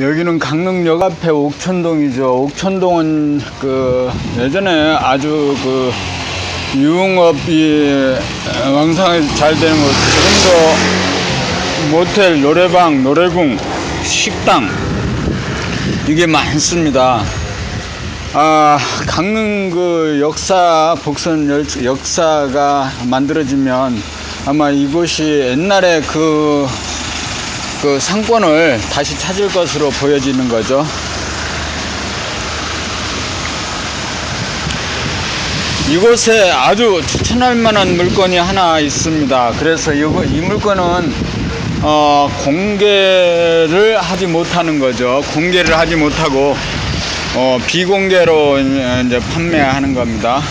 여기는 강릉역 앞에 옥천동이죠. 옥천동은 그 예전에 아주 그 유흥업이 왕성하게 잘 되는 곳. 지금도 모텔, 노래방, 노래궁, 식당 이게 많습니다. 아, 강릉 그 역사, 복선 열- 역사가 만들어지면 아마 이곳이 옛날에 그, 그 상권을 다시 찾을 것으로 보여지는 거죠. 이곳에 아주 추천할 만한 물건이 하나 있습니다. 그래서 이거, 이 물건은 어, 공개를 하지 못하는 거죠. 공개를 하지 못하고 어, 비공개로 이제 판매하는 겁니다.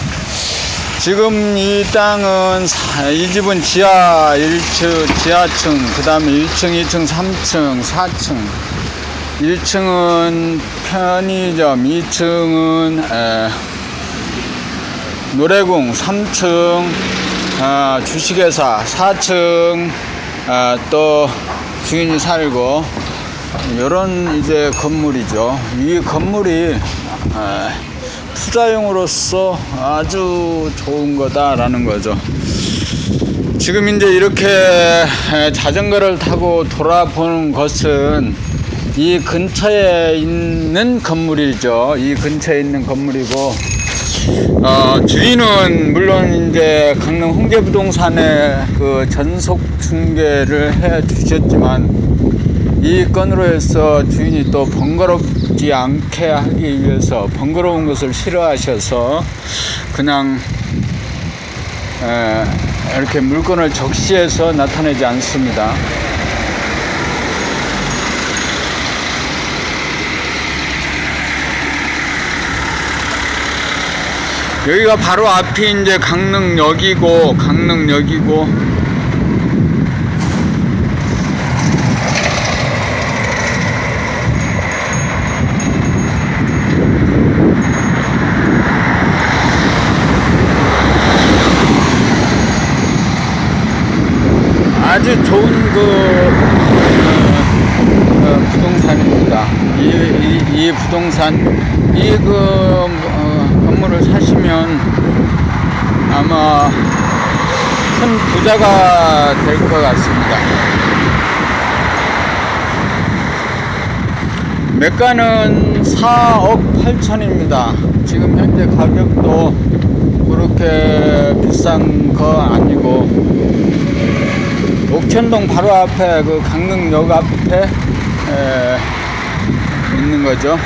지금 이 땅은 사- 이 집은 지하 1층, 지하층, 그 다음에 1층, 2층, 3층, 4층. 1층은 편의점, 2층은 노래궁 3층 아, 주식회사 4층 아, 또 주인이 살고 이런 이제 건물이죠. 이 건물이 아, 투자용으로서 아주 좋은 거다라는 거죠. 지금 이제 이렇게 에, 자전거를 타고 돌아보는 것은 이 근처에 있는 건물이죠. 이 근처에 있는 건물이고 어, 주인은 물론 이제 강릉 홍계부동산에 그 전속 중개를 해 주셨지만 이 건으로 해서 주인이 또 번거롭지 않게 하기 위해서 번거로운 것을 싫어하셔서 그냥 에, 이렇게 물건을 적시해서 나타내지 않습니다. 여기가 바로 앞이 이제 강릉역이고 강릉역이고 아주 좋은 그 어, 어, 부동산입니다. 이, 이, 이 부동산 이그 어, 건물을 사시면 아마 큰 부자가 될 것 같습니다. 매가는 4억 8천입니다. 지금 현재 가격도 그렇게 비싼 거 아니고 옥천동 바로 앞에 그 강릉역 앞에 에, 있는 거죠.